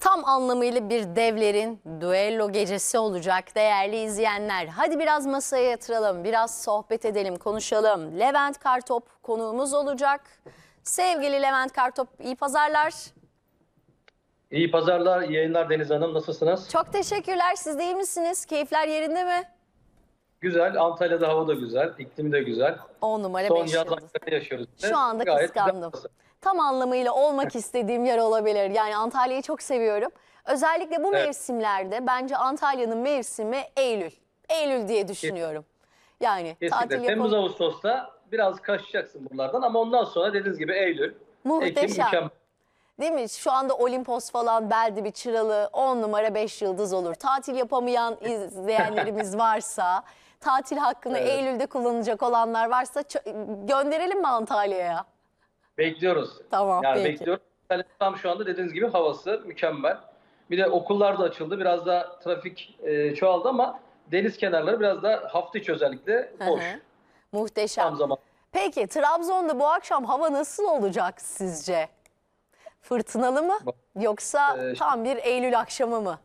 Tam anlamıyla bir devlerin düello gecesi olacak değerli izleyenler. Hadi biraz masaya yatıralım, biraz sohbet edelim, konuşalım. Levent Kartop konuğumuz olacak. Sevgili Levent Kartop iyi pazarlar. İyi pazarlar, iyi yayınlar Deniz Hanım. Nasılsınız? Çok teşekkürler. Siz de iyi misiniz? Keyifler yerinde mi? Güzel. Antalya'da hava da güzel, iklimi de güzel. 10 numara Son 5 yaz yıldız. aylarında yaşıyoruz. Şu anda Gayet güzel kıskandım. burası. Tam anlamıyla olmak istediğim yer olabilir. Yani Antalya'yı çok seviyorum. Özellikle bu Evet. mevsimlerde bence Antalya'nın mevsimi Eylül. Eylül diye düşünüyorum. Yani tatil Kesinlikle. Temmuz, yapalım. Ağustos'ta biraz kaçacaksın buralardan ama ondan sonra dediğiniz gibi Eylül, Ekim Muhteşem. mükemmel. Değil mi? Şu anda Olimpos falan Beldibi Çıralı 10 numara 5 yıldız olur. Tatil yapamayan izleyenlerimiz varsa, tatil hakkını Evet. Eylül'de kullanacak olanlar varsa gönderelim mi Antalya'ya? Bekliyoruz. Tamam Yani peki. bekliyoruz. Tam şu anda dediğiniz gibi havası mükemmel. Bir de okullar da açıldı. Biraz da trafik e, çoğaldı ama deniz kenarları biraz da hafta içi özellikle Hı boş. hı. Muhteşem. Tam zaman. Peki Trabzon'da bu akşam hava nasıl olacak sizce? Fırtınalı mı yoksa Ee, tam bir Eylül akşamı mı?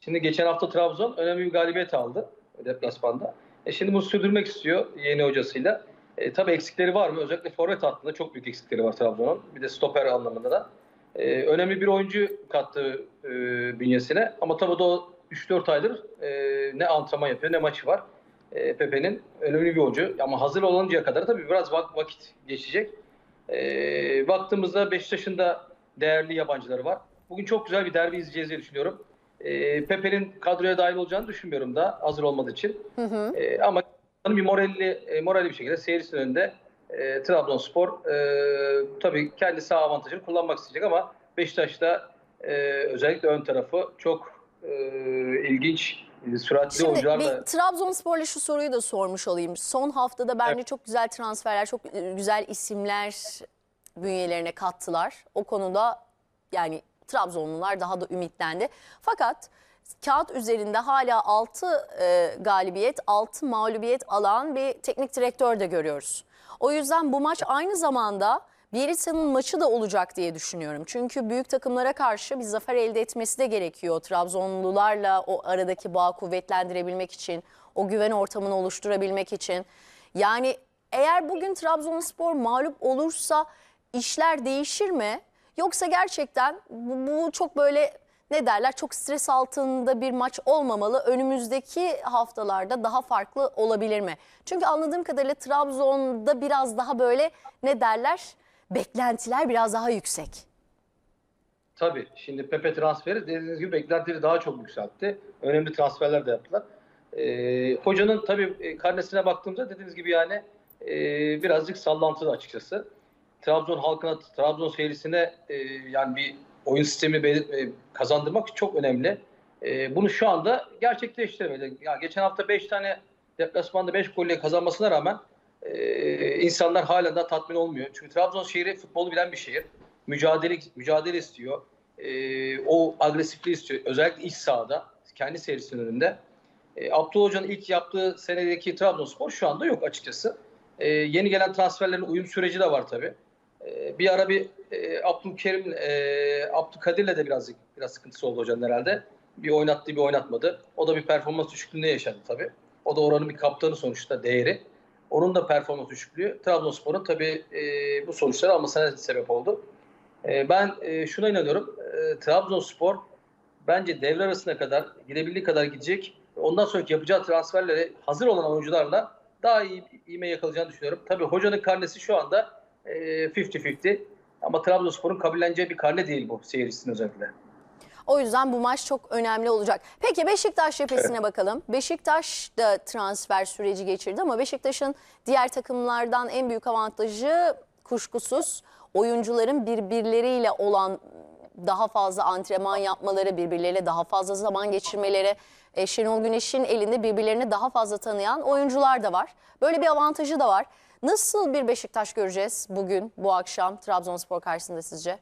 Şimdi geçen hafta Trabzon önemli bir galibiyet aldı deplasmanda. E şimdi bunu sürdürmek istiyor yeni hocasıyla. E, tabii eksikleri var mı? Özellikle forvet hattında çok büyük eksikleri var Trabzon'un. Bir de stoper anlamında da. E, önemli bir oyuncu kattı e, bünyesine. Ama tabii da o 3-4 aydır e, ne antrenman yapıyor ne maçı var. E, Pepe'nin önemli bir oyuncu. Ama hazır oluncaya kadar tabii biraz vak- vakit geçecek. E, baktığımızda Beşiktaş'ın da değerli yabancıları var. Bugün çok güzel bir derbi izleyeceğiz diye düşünüyorum. E, Pepe'nin kadroya dahil olacağını düşünmüyorum da hazır olmadığı için. Hı hı. E, ama bir moralli, e, moralli bir şekilde seyircisinin önünde e, Trabzonspor e, tabii kendi sağ avantajını kullanmak isteyecek ama Beşiktaş'ta e, özellikle ön tarafı çok e, ilginç, süratli Şimdi oyuncularla bir Trabzonspor'la şu soruyu da sormuş olayım. Son haftada bence çok güzel transferler, çok e, güzel isimler bünyelerine kattılar. O konuda yani Trabzonlular daha da ümitlendi. Fakat kağıt üzerinde hala 6 galibiyet, 6 mağlubiyet alan bir teknik direktör de görüyoruz. O yüzden bu maç aynı zamanda Bielitsa'nın maçı da olacak diye düşünüyorum. Çünkü büyük takımlara karşı bir zafer elde etmesi de gerekiyor. Trabzonlularla o aradaki bağı kuvvetlendirebilmek için, o güven ortamını oluşturabilmek için. Yani eğer bugün Trabzonspor mağlup olursa işler değişir mi? Yoksa gerçekten bu, bu çok böyle ne derler çok stres altında bir maç olmamalı. Önümüzdeki haftalarda daha farklı olabilir mi? Çünkü anladığım kadarıyla Trabzon'da biraz daha böyle ne derler beklentiler biraz daha yüksek. Tabii. Şimdi Pepe transferi dediğiniz gibi beklentileri daha çok yükseltti. Önemli transferler de yaptılar. Ee, hocanın tabii e, karnesine baktığımızda dediğiniz gibi yani e, birazcık sallantılı açıkçası. Trabzon halkına, Trabzon seyircisine e, yani bir oyun sistemi e, kazandırmak çok önemli. E, bunu şu anda gerçekleştiremedi. Ya geçen hafta 5 tane deplasmanda 5 golle kazanmasına rağmen e, insanlar halen daha tatmin olmuyor. Çünkü Trabzon şehri futbolu bilen bir şehir. Mücadele mücadele istiyor. E, o agresifliği istiyor. Özellikle iç sahada kendi seyircisinin önünde. E, Abdullah Hoca'nın ilk yaptığı senedeki Trabzonspor şu anda yok açıkçası. E, yeni gelen transferlerin uyum süreci de var tabii. E, bir ara bir e, Abdülkerim, e, Abdülkadir'le de birazcık biraz sıkıntısı oldu hocanın herhalde. Bir oynattı, bir oynatmadı. O da bir performans düşüklüğünde yaşadı tabii. O da oranın bir kaptanı sonuçta değeri. Onun da performans düşüklüğü Trabzonspor'un tabii e, bu sonuçları almasına sebep oldu. E, ben e, şuna inanıyorum. E, Trabzonspor bence devre arasına kadar gidebildiği kadar gidecek. Ondan sonraki yapacağı transferleri hazır olan oyuncularla daha iyi ivme yakalayacağını düşünüyorum. Tabii hocanın karnesi şu anda e, 50-50 ama Trabzonspor'un kabulleneceği bir karne değil bu seyircisinin özellikle. O yüzden bu maç çok önemli olacak. Peki Beşiktaş cephesine bakalım. Beşiktaş da transfer süreci geçirdi ama Beşiktaş'ın diğer takımlardan en büyük avantajı kuşkusuz oyuncuların birbirleriyle olan daha fazla antrenman yapmaları, birbirleriyle daha fazla zaman geçirmeleri. E, Şenol Güneş'in elinde birbirlerini daha fazla tanıyan oyuncular da var. Böyle bir avantajı da var. Nasıl bir Beşiktaş göreceğiz bugün, bu akşam Trabzonspor karşısında sizce?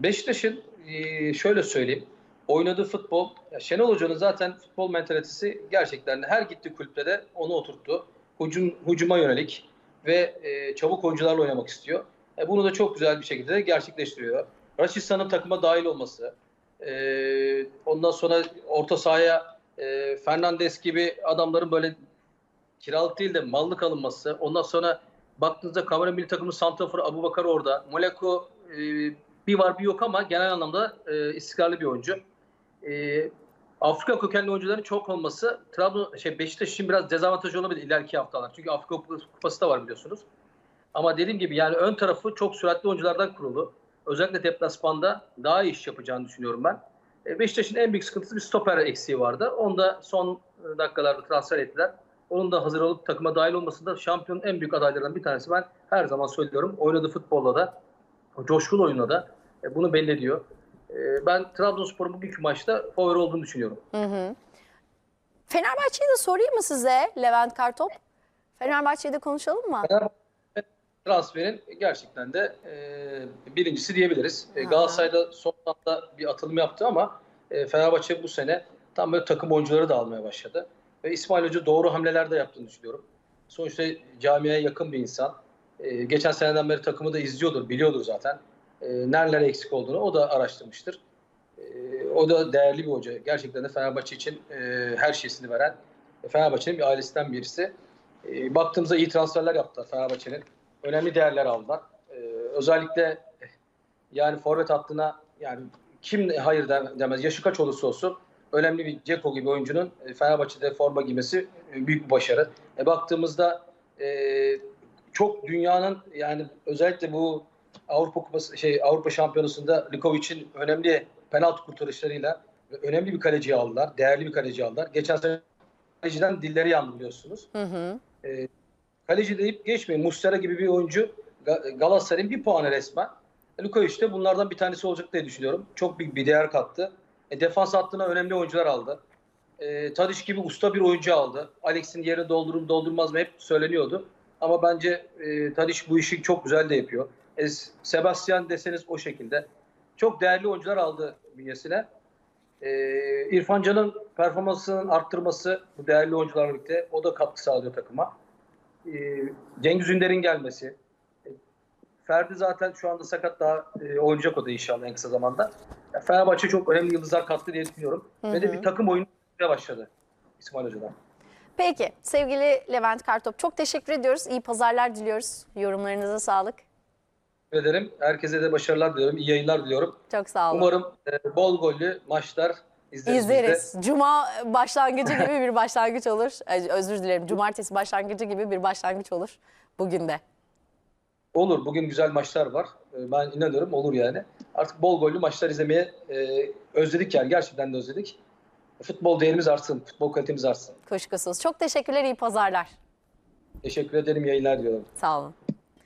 Beşiktaş'ın e, şöyle söyleyeyim. Oynadığı futbol, ya Şenol Hoca'nın zaten futbol mentalitesi gerçekten her gittiği kulüpte de onu oturttu. Hücum, hücuma yönelik ve e, çabuk oyuncularla oynamak istiyor. E, bunu da çok güzel bir şekilde gerçekleştiriyor. Raşistan'ın takıma dahil olması, e, ondan sonra orta sahaya e, Fernandes gibi adamların böyle kiralık değil de mallık alınması, ondan sonra baktığınızda Kamerun milli takımı santraforu Abu Bakar orada, Moleko e, bir var bir yok ama genel anlamda e, istikrarlı bir oyuncu. E, Afrika kökenli oyuncuların çok olması Trabzon şey Beşiktaş için biraz dezavantajı olabilir ileriki haftalar. Çünkü Afrika Kupası da var biliyorsunuz. Ama dediğim gibi yani ön tarafı çok süratli oyunculardan kurulu. Özellikle deplasmanda daha iyi iş yapacağını düşünüyorum ben. E, Beşiktaş'ın en büyük sıkıntısı bir stoper eksiği vardı. Onu da son dakikalarda transfer ettiler. Onun da hazır olup takıma dahil olması da şampiyonun en büyük adaylarından bir tanesi. Ben her zaman söylüyorum. Oynadığı futbolla da, coşkulu oyunla da e, bunu belli ediyor. E, Ben Trabzonspor'un bugünkü maçta favori olduğunu düşünüyorum. Hı hı. Fenerbahçe'yi de sorayım mı size Levent Kartop? Fenerbahçe'yi de konuşalım mı? Fenerbahçe transferin gerçekten de e, birincisi diyebiliriz. E. Galatasaray'da son anda bir atılım yaptı ama e, Fenerbahçe bu sene tam böyle takım oyuncuları da almaya başladı. Ve İsmail Hoca doğru hamleler de yaptığını düşünüyorum. Sonuçta camiye yakın bir insan. E, geçen seneden beri takımı da izliyordur, biliyordur zaten. E, nerelere eksik olduğunu o da araştırmıştır. E, o da değerli bir hoca. Gerçekten de Fenerbahçe için e, her şeysini veren Fenerbahçe'nin bir ailesinden birisi. E, baktığımızda iyi transferler yaptılar Fenerbahçe'nin. Önemli değerler aldılar. E, özellikle yani forvet hattına yani kim hayır de- demez. Yaşı kaç olursa olsun önemli bir Ceko gibi oyuncunun e, Fenerbahçe'de forma giymesi e, büyük bir başarı. E, baktığımızda e, çok dünyanın yani özellikle bu Avrupa Kupası şey Avrupa Şampiyonası'nda Likovic'in önemli penaltı kurtarışlarıyla önemli bir kaleci aldılar. Değerli bir kaleci aldılar. Geçen sene kaleciden dilleri yandı biliyorsunuz. Hı hı. Kaleci deyip geçmeyin. Mustera gibi bir oyuncu Ga- Galatasaray'ın bir puanı resmen. Lukovic de bunlardan bir tanesi olacak diye düşünüyorum. Çok büyük bir değer kattı. E, defans hattına önemli oyuncular aldı. E, Tadiş gibi usta bir oyuncu aldı. Alex'in yerini doldurur doldurmaz mı hep söyleniyordu. Ama bence e, Tadiş bu işi çok güzel de yapıyor. E, Sebastian deseniz o şekilde. Çok değerli oyuncular aldı bünyesine. E, İrfan Can'ın performansının arttırması bu değerli oyuncularla birlikte o da katkı sağlıyor takıma. E, Cengiz Ünder'in gelmesi. E, Ferdi zaten şu anda sakat daha e, oynayacak o da inşallah en kısa zamanda. Ya Fenerbahçe çok önemli yıldızlar kattı diye düşünüyorum. Hı Ve de hı. bir takım oyunu başladı İsmail Hoca'dan. Peki sevgili Levent Kartop çok teşekkür ediyoruz. İyi pazarlar diliyoruz. Yorumlarınıza sağlık. Teşekkür ederim. Herkese de başarılar diliyorum. İyi yayınlar diliyorum. Çok sağ olun. Umarım e, bol gollü maçlar izleriz. İzleriz. Cuma başlangıcı gibi bir başlangıç olur. Ay, Özür dilerim. Cumartesi başlangıcı gibi bir başlangıç olur bugün de. Olur. Bugün güzel maçlar var. E, Ben inanıyorum olur yani. Artık bol gollü maçlar izlemeye e, özledik yani. Gerçekten de özledik. Futbol değerimiz artsın. Futbol kalitemiz artsın. Kuşkusuz. Çok teşekkürler. iyi pazarlar. Teşekkür ederim. Yayınlar diliyorum. Sağ olun.